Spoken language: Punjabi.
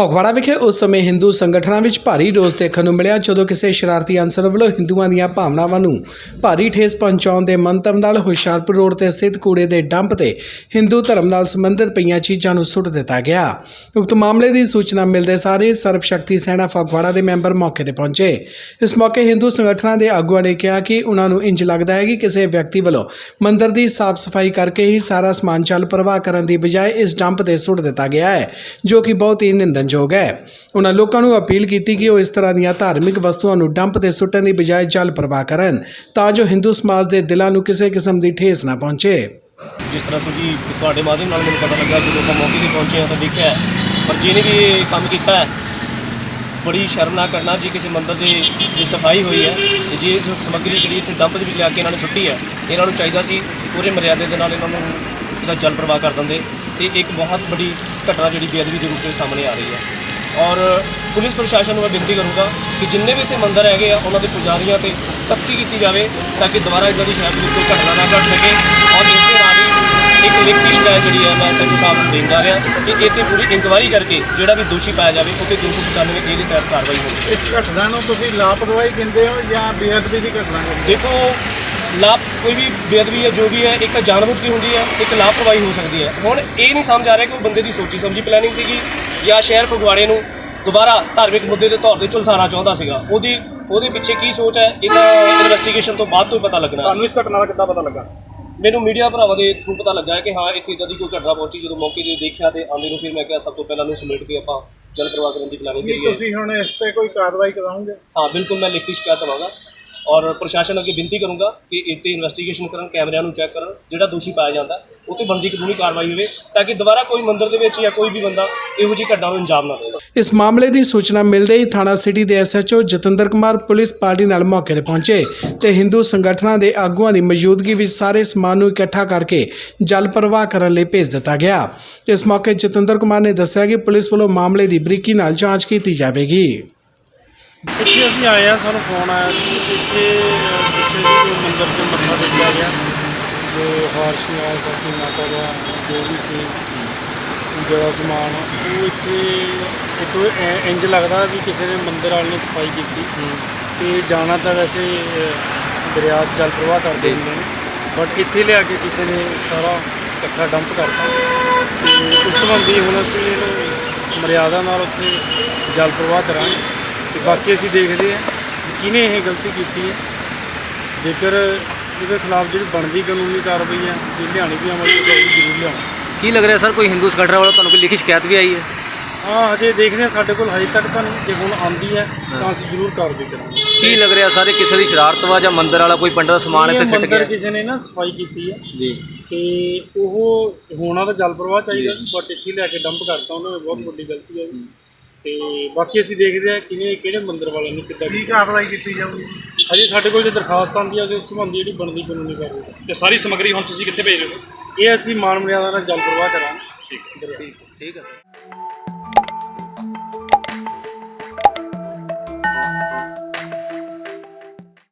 ਫਗਵਾੜਾ ਵਿਖੇ ਉਸ ਸਮੇਂ ਹਿੰਦੂ ਸੰਗਠਨਾਂ ਵਿੱਚ ਭਾਰੀ ਰੋਸ ਦੇਖਣ ਨੂੰ ਮਿਲਿਆ, ਜਦੋਂ ਕਿਸੇ ਸ਼ਰਾਰਤੀ ਅਨਸਰ ਵੱਲੋਂ ਹਿੰਦੂਆਂ ਦੀਆਂ ਭਾਵਨਾਵਾਂ ਨੂੰ ਭਾਰੀ ਠੇਸ ਪਹੁੰਚਾਉਣ ਦੇ ਮੰਤਵ ਨਾਲ ਹੁਸ਼ਿਆਰਪੁਰ ਰੋਡ ਤੇ ਸਥਿਤ ਕੂੜੇ ਦੇ ਡੰਪ ਤੇ ਹਿੰਦੂ ਧਰਮ ਨਾਲ ਸੰਬੰਧਿਤ ਪਈਆਂ ਚੀਜ਼ਾਂ ਨੂੰ ਸੁੱਟ ਦਿੱਤਾ ਗਿਆ। ਉਕਤ ਮਾਮਲੇ ਦੀ ਸੂਚਨਾ ਮਿਲਦੇ ਸਾਰੇ ਸਰਬ ਸ਼ਕਤੀ ਸੈਨਾ ਫਗਵਾੜਾ ਦੇ ਮੈਂਬਰ ਮੌਕੇ ਤੇ ਪਹੁੰਚੇ। ਇਸ ਮੌਕੇ ਹਿੰਦੂ ਸੰਗਠਨਾਂ ਦੇ ਆਗੂਆਂ ਨੇ ਕਿਹਾ ਕਿ ਉਹਨਾਂ ਨੂੰ ਇੰਜ ਲੱਗਦਾ ਹੈ ਕਿ ਕਿਸੇ ਵਿਅਕਤੀ ਵੱਲੋਂ ਮੰਦਰ ਦੀ ਸਾਫ਼ ਸਫ਼ਾਈ ਕਰਕੇ ਹੀ ਸਾਰਾ ਸਮਾਨ ਚੱਲ ਪ੍ਰਵਾਹ ਕਰਨ ਦੀ ਬਜਾਏ ਇਸ ਡੰਪ ਤੇ ਸੁੱਟ ਦਿੱਤਾ ਗਿਆ ਹੈ, ਜੋ ਕਿ ਬਹੁਤ ਹੀ ਨਿੰਦਨ ਯੋਗ ਹੈ। ਉਹਨਾਂ ਲੋਕਾਂ ਨੂੰ ਅਪੀਲ ਕੀਤੀ ਕਿ ਉਹ ਇਸ ਤਰ੍ਹਾਂ ਦੀਆਂ ਧਾਰਮਿਕ ਵਸਤੂਆਂ ਨੂੰ ਡੰਪ ਤੇ ਸੁੱਟਣ ਦੀ ਬਜਾਏ ਜਲ ਪ੍ਰਵਾਹ ਕਰਨ ਤਾਂ ਜੋ ਹਿੰਦੂ ਸਮਾਜ ਦੇ ਦਿਲਾਂ ਨੂੰ ਕਿਸੇ ਕਿਸਮ ਦੀ ਠੇਸ ਨਾ ਪਹੁੰਚੇ। ਜਿਸ ਤਰ੍ਹਾਂ ਤੁਸੀਂ ਤੁਹਾਡੇ ਮਾਧਿਅਮ ਨਾਲ ਮੈਨੂੰ ਪਤਾ ਲੱਗਾ ਜਦੋਂ ਆਪਾਂ ਮੌਕੇ ਤੇ ਪਹੁੰਚੇ ਹਾਂ ਤਾਂ ਦੇਖਿਆ ਪਰ ਜਿਹਨੇ ਵੀ ਇਹ ਕੰਮ ਕੀਤਾ ਹੈ, ਬੜੀ ਸ਼ਰਮਨਾਕ ਕਰਨਾ ਜੇ ਕਿਸੇ ਮੰਦਰ ਦੀ ਜੇ ਸਫ਼ਾਈ ਹੋਈ ਹੈ ਤੇ ਜੇ ਜੋ ਸਮੱਗਰੀ ਜਿਹੜੀ ਇੱਥੇ ਡੰਪ ਦੇ ਵਿੱਚ ਲਿਆ ਕੇ ਇਹਨਾਂ ਨੇ ਸੁੱਟੀ ਹੈ, ਇਹਨਾਂ ਨੂੰ ਚਾਹੀਦਾ ਸੀ ਪੂਰੇ ਮਰਿਆਦੇ ਦੇ ਨਾਲ ਇਹਨਾਂ ਨੂੰ ਇਹਦਾ ਜਲ ਪ੍ਰਵਾਹ ਕਰ ਦਿੰਦੇ। ਤੇ ਇੱਕ ਬਹੁਤ ਵੱਡੀ ਘਟਨਾ ਜਿਹੜੀ ਬੇਅਦਬੀ ਦੇ ਰੂਪ 'ਚ ਸਾਹਮਣੇ ਆ ਰਹੀ ਹੈ। ਔਰ ਪੁਲਿਸ ਪ੍ਰਸ਼ਾਸਨ ਨੂੰ ਮੈਂ ਬੇਨਤੀ ਕਰੂੰਗਾ ਕਿ ਜਿੰਨੇ ਵੀ ਇੱਥੇ ਮੰਦਰ ਹੈਗੇ ਆ ਉਹਨਾਂ ਦੇ ਪੁਜਾਰੀਆਂ ਤੇ ਸਖਤੀ ਕੀਤੀ ਜਾਵੇ ਤਾਂ ਕਿ ਦੁਬਾਰਾ ਇਦਾਂ ਦੀ ਸ਼ਾਇਦ ਵਿੱਚ ਕੋਈ ਘਟਨਾ ਨਾ ਘਟ ਸਕੇ। ਔਰ ਇਸ ਦੇ ਨਾਲ ਹੀ ਇੱਕ ਲਿਖਤੀ ਸ਼ਿਕਾਇਤ ਜਿਹੜੀ ਹੈ ਮੈਂ ਐਸਐਚਓ ਸਾਹਿਬ ਨੂੰ ਦੇਣ ਜਾ ਰਿਹਾ ਕਿ ਇਹ ਤੇ ਪੂਰੀ ਇਨਕੁਆਇਰੀ ਕਰਕੇ ਜਿਹੜਾ ਵੀ ਦੋਸ਼ੀ ਪਾਇਆ ਜਾਵੇ ਉਹ ਤੇ 295 ਏ ਦੇ ਤਹਿਤ ਕਾਰਵਾਈ ਹੋਵੇ। ਇਸ ਘਟਨਾ ਨੂੰ ਤੁਸੀਂ ਲਾਪਰਵਾਹੀ ਕਹਿੰਦੇ ਹੋ ਜਾਂ ਬੇਅਦਬੀ ਦੀ ਘਟਨਾ ਕਹਿੰਦੇ ਦੇਖੋ ਲਾਭ ਕੋਈ ਵੀ ਬੇਅਦਬੀ ਹੈ ਜੋ ਵੀ ਹੈ ਇੱਕ ਜਾਣਬੁੱਝ ਕੇ ਹੁੰਦੀ ਹੈ ਇੱਕ ਲਾਪਰਵਾਹੀ ਹੋ ਸਕਦੀ ਹੈ। ਹੁਣ ਇਹ ਨਹੀਂ ਸਮਝ ਆ ਰਿਹਾ ਕਿ ਉਹ ਬੰਦੇ ਦੀ ਸੋਚੀ ਸਮਝੀ ਪਲੈਨਿੰਗ ਸੀਗੀ ਜਾਂ ਸ਼ਹਿਰ ਫਗਵਾੜੇ ਨੂੰ ਦੁਬਾਰਾ ਧਾਰਮਿਕ ਮੁੱਦੇ ਦੇ ਤੌਰ ਤੇ ਝੁਲਸਾਉਣਾ ਚਾਹੁੰਦਾ ਸੀਗਾ। ਉਹਦੀ ਉਹਦੇ ਪਿੱਛੇ ਕੀ ਸੋਚ ਹੈ ਇਹ ਤਾਂ ਇਨਵੈਸਟੀਗੇਸ਼ਨ ਤੋਂ ਬਾਅਦ ਤੋਂ ਹੀ ਪਤਾ ਲੱਗਣਾ। ਤੁਹਾਨੂੰ ਇਸ ਘਟਨਾ ਦਾ ਕਿੱਦਾਂ ਪਤਾ ਲੱਗਾ? ਮੈਨੂੰ ਮੀਡੀਆ ਭਰਾਵਾਂ ਦੇ ਥਰੂ ਪਤਾ ਲੱਗਾ ਹੈ ਕਿ ਹਾਂ ਇੱਥੇ ਇਦਾਂ ਦੀ ਕੋਈ ਘਟਨਾ ਪਹੁੰਚੀ ਜਦੋਂ ਮੌਕੇ ਤੇ ਦੇਖਿਆ ਤੇ ਆਂਦੇ ਨੂੰ ਫਿਰ ਮੈਂ ਕਿਹਾ ਸਭ ਤੋਂ ਪਹਿਲਾਂ ਨੂੰ ਸਮੇਟ ਕੇ ਆਪਾਂ ਜਲ ਪ੍ਰਵਾਹ ਕਰਨ ਦੀ ਪਲਾਨਿੰਗ ਕੀ ਕਰੀ ਹੈ ਤੁਸੀਂ ਹੁਣ ਇਸ ਤੇ ਕੋਈ ਕਾਰਵਾਈ ਕਰਾਓਗੇ ਹਾਂ ਬਿਲਕੁਲ ਮੈਂ ਲਿਖਤੀ ਸ਼ਿਕਾਇਤ ਦਵਾਂਗਾ। ਔਰ ਪ੍ਰਸ਼ਾਸਨ ਅੱਗੇ ਬੇਨਤੀ ਕਰੂੰਗਾ ਕਿ ਇਹ ਤੇ ਇਨਵੈਸਟੀਗੇਸ਼ਨ ਕਰਨ, ਕੈਮਰਿਆਂ ਨੂੰ ਚੈੱਕ ਕਰਨ, ਜਿਹੜਾ ਦੋਸ਼ੀ ਪਾਇਆ ਜਾਂਦਾ ਉਹ ਤੇ ਬਣਦੀ ਕਾਨੂੰਨੀ ਕਾਰਵਾਈ ਹੋਵੇ ਤਾਂ ਕਿ ਦੁਬਾਰਾ ਕੋਈ ਮੰਦਰ ਦੇ ਵਿੱਚ ਜਾਂ ਕੋਈ ਵੀ ਬੰਦਾ ਇਹੋ ਜਿਹੀ ਘਟਨਾ ਨੂੰ ਅੰਜਾਮ ਨਾ ਦੇ। ਇਸ ਮਾਮਲੇ ਦੀ ਸੂਚਨਾ ਮਿਲਦੇ ਹੀ ਥਾਣਾ ਸਿਟੀ ਦੇ SHO Jatinder Kumar police party ਨਾਲ ਮੌਕੇ ਤੇ ਪਹੁੰਚੇ ਤੇ ਹਿੰਦੂ ਸੰਗਠਨਾਂ ਦੇ ਆਗੂਆਂ ਦੀ ਮੌਜੂਦਗੀ ਵਿੱਚ ਸਾਰੇ ਸਮਾਨ ਨੂੰ ਇਕੱਠਾ ਕਰਕੇ ਜਲ ਪ੍ਰਵਾਹ ਕਰਨ ਲਈ ਭੇਜ ਦਿੱਤਾ ਗਿਆ। ਇਸ ਮੌਕੇ ਜਤਿੰਦਰ ਕੁਮਾਰ ਨੇ ਦੱਸਿਆ ਕਿ ਪੁਲਿਸ ਵੱਲੋਂ ਮਾਮਲੇ ਦੀ ਬਰੀਕੀ ਨਾਲ ਜਾਂਚ ਕੀਤੀ ਜਾਵੇਗੀ। ਇੱਥੇ ਅਸੀਂ ਆਏ ਆ ਸਾਨੂੰ ਫੋਨ ਆਇਆ ਸੀ ਕਿ ਇੱਥੇ ਪਿੱਛੇ ਜੀ ਮੰਦਿਰ 'ਚ ਮੱਥਾ ਟੇਕਿਆ ਗਿਆ। ਜੋ ਹਾਰਸ਼ ਨਾਲ ਕਾਫੀ ਮਾਤਾ ਦਾ ਜੋ ਵੀ ਸੀ ਪੂਜਾ ਦਾ ਸਮਾਨ ਉਹ ਇੱਥੇ ਇਤੋਂ ਇੰਜ ਲੱਗਦਾ ਵੀ ਕਿਸੇ ਨੇ ਮੰਦਿਰ ਵਾਲੇ ਨੇ ਸਫ਼ਾਈ ਕੀਤੀ। ਤੇ ਜਾਣਾ ਤਾਂ ਵੈਸੇ ਦਰਿਆ ਜਲ ਪ੍ਰਵਾਹ ਕਰਦੇ ਹੁੰਦੇ ਨੇ। ਬਟ ਇੱਥੇ ਲਿਆ ਕੇ ਕਿਸੇ ਨੇ ਸਾਰਾ ਇਕੱਠਾ ਡੰਪ ਕਰਤਾ। ਤੇ ਉਸ ਸੰਬੰਧੀ ਹੁਣ ਅਸੀਂ ਇਹਨੂੰ ਮਰਿਆਦਾ ਨਾਲ ਉੱਥੇ ਜਲ ਪ੍ਰਵਾਹ ਕਰਾਂਗੇ। ਤੇ ਬਾਕੀ ਅਸੀਂ ਦੇਖਦੇ ਹਾਂ ਕਿ ਕਿਹਨੇ ਇਹ ਗਲਤੀ ਕੀਤੀ ਹੈ। ਜੇਕਰ ਇਹਦੇ ਖਿਲਾਫ ਜਿਹੜੀ ਬਣਦੀ ਕਾਨੂੰਨੀ ਕਾਰਵਾਈ ਹੈ ਜੇ ਲਿਆਣੀ ਵੀ ਅਮਲ ਚ ਉਹ ਜ਼ਰੂਰ ਲਿਆਉਣੀ ਕੀ ਲੱਗ ਰਿਹਾ ਸਰ ਕੋਈ ਹਿੰਦੂ ਸੰਗਠਨ ਵੱਲੋਂ ਤੁਹਾਨੂੰ ਕੋਈ ਲਿਖੀ ਸ਼ਿਕਾਇਤ ਵੀ ਆਈ ਹੈ? ਹਾਂ ਹਜੇ ਦੇਖਦੇ ਹਾਂ ਸਾਡੇ ਕੋਲ ਹਜੇ ਤੱਕ ਤਾਂ ਨਹੀਂ। ਜੇ ਹੁਣ ਆਉਂਦੀ ਹੈ ਤਾਂ ਅਸੀਂ ਜ਼ਰੂਰ ਕਾਰਵਾਈ ਕਰਾਂਗੇ। ਕੀ ਲੱਗ ਰਿਹਾ ਸਾਰੇ ਕਿਸੇ ਦੀ ਸ਼ਰਾਰਤ ਵਾ ਜਾਂ ਮੰਦਰ ਵਾਲਾ ਕੋਈ ਪੰਡਤ ਦਾ ਸਮਾਨ ਇੱਥੇ ਸਿੱਟ ਮੰਦਿਰ ਗਿਆ ਕਿਸੇ ਨੇ ਨਾ ਸਫ਼ਾਈ ਕੀਤੀ ਹੈ। ਜੀ। ਤੇ ਉਹ ਹੋਣਾ ਤਾਂ ਜਲ ਪ੍ਰਵਾਹ ਚਾਹੀਦਾ ਬਟ ਇੱਥੇ ਲਿਆ ਕੇ ਡੰਪ ਕਰਤਾ ਉਹਨਾਂ ਨੇ ਬਹੁਤ ਵੱਡੀ ਗਲਤੀ ਹੈ ਜੀ। ਤੇ ਬਾਕੀ ਅਸੀਂ ਦੇਖਦੇ ਹਾਂ ਕਿਹਨੇ ਕਿਹੜੇ ਮੰਦਿਰ ਵਾਲਿਆਂ ਨੇ ਕਿੱਦਾਂ ਕੀ ਕਾਰਵਾਈ ਕੀਤੀ ਜਾਊਗੀ? ਅਜੇ ਸਾਡੇ ਕੋਲ ਜੇ ਦਰਖਾਸਤ ਆਉਂਦੀ ਹੈ ਅਸੀਂ ਉਸ ਸੰਬੰਧੀ ਜਿਹੜੀ ਬਣਦੀ ਕਾਨੂੰਨੀ ਕਾਰਵਾਈ ਤੇ ਸਾਰੀ ਸਮੱਗਰੀ ਹੁਣ ਤੁਸੀਂ ਕਿੱਥੇ ਭੇਜ ਰਹੇ ਹੋ? ਇਹ ਅਸੀਂ ਮਾਨ ਮਰਿਆਦਾ ਨਾਲ ਜਲ ਪ੍ਰਵਾਹ ਕਰਾਂਗੇ। ਠੀਕ ਠੀਕ ਹੈ।